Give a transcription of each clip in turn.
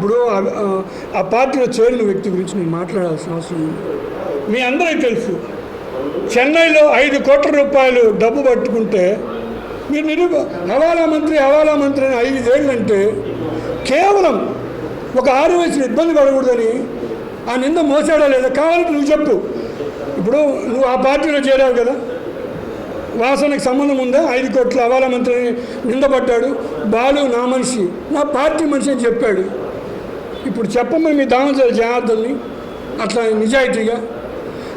ఇప్పుడు ఆ- పార్టీలో చేరిన వ్యక్తి గురించి నేను మాట్లాడాల్సిన అవసరం ఉంది. మీ అందరికీ తెలుసు చెన్నైలో ఐదు కోట్ల రూపాయలు డబ్బు పట్టుకుంటే మీరు నిరూప హవాలా మంత్రి హవాలా మంత్రి అని ఐదేళ్ళంటే కేవలం ఒక ఆరు వయసులు ఇబ్బంది పడకూడదని ఆ నింద మోసాడా లేదా? కావాలంటే నువ్వు చెప్పు. ఇప్పుడు నువ్వు ఆ పార్టీలో చేరావు కదా. వాసనకు సంబంధం ఉందా? ఐదు కోట్ల హవాలా మంత్రిని నిందపడ్డాడు బాలు నా మనిషి నా పార్టీ మనిషి అని చెప్పాడు. ఇప్పుడు చెప్పమని మీ దామచల జనార్దన్ని అట్లా నిజాయితీగా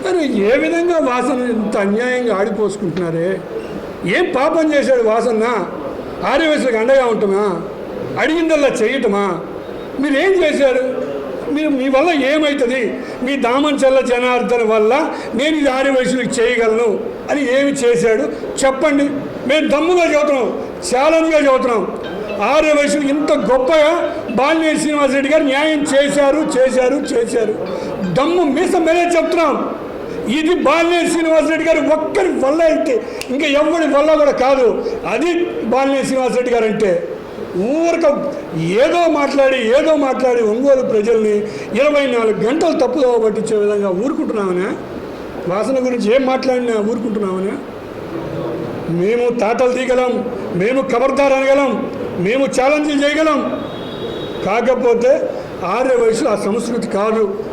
అరే ఏ విధంగా వాసన ఇంత అన్యాయంగా ఆడిపోసుకుంటున్నారే? ఏం పాపం చేశాడు వాసన్న? ఆర్యవయసులకు అండగా ఉంటమా అడిగిందల్లా చేయటమా? మీరేం చేశారు? మీరు మీ వల్ల ఏమవుతుంది మీ దామంచల్ల జనార్దన వల్ల నేను ఇది ఆర్యవయసులకు చేయగలను అని ఏమి చేశాడు? చెప్పండి. మేము దమ్ముగా చదువుతున్నాం. ఛాలెంజ్గా చదువుతున్నాం. ఆర్య వయసులు ఇంత గొప్పగా బాలినేని శ్రీనివాసరెడ్డి గారు న్యాయం చేశారు చేశారు చేశారు. దమ్ము మీస మీదే చెప్తున్నాం. ఇది బాలినేని శ్రీనివాసరెడ్డి గారు ఒక్కరి వల్ల అయితే ఇంకా ఎవరి వల్ల కూడా కాదు. అది బాలినేని శ్రీనివాసరెడ్డి గారు అంటే ఊరక ఏదో మాట్లాడి ఏదో మాట్లాడి ఒంగోలు ప్రజల్ని ఇరవై నాలుగు గంటలు తప్పుదోవ పట్టించే విధంగా ఊరుకుంటున్నామనే? వాసన గురించి ఏం మాట్లాడినా ఊరుకుంటున్నామనే? మేము తాటలు తీయగలం మేము కబర్దారు అనగలం. మేము ఛాలెంజ్ చేయగలం. కాకపోతే ఆర్య వయసులో ఆ సంస్కృతి కాదు.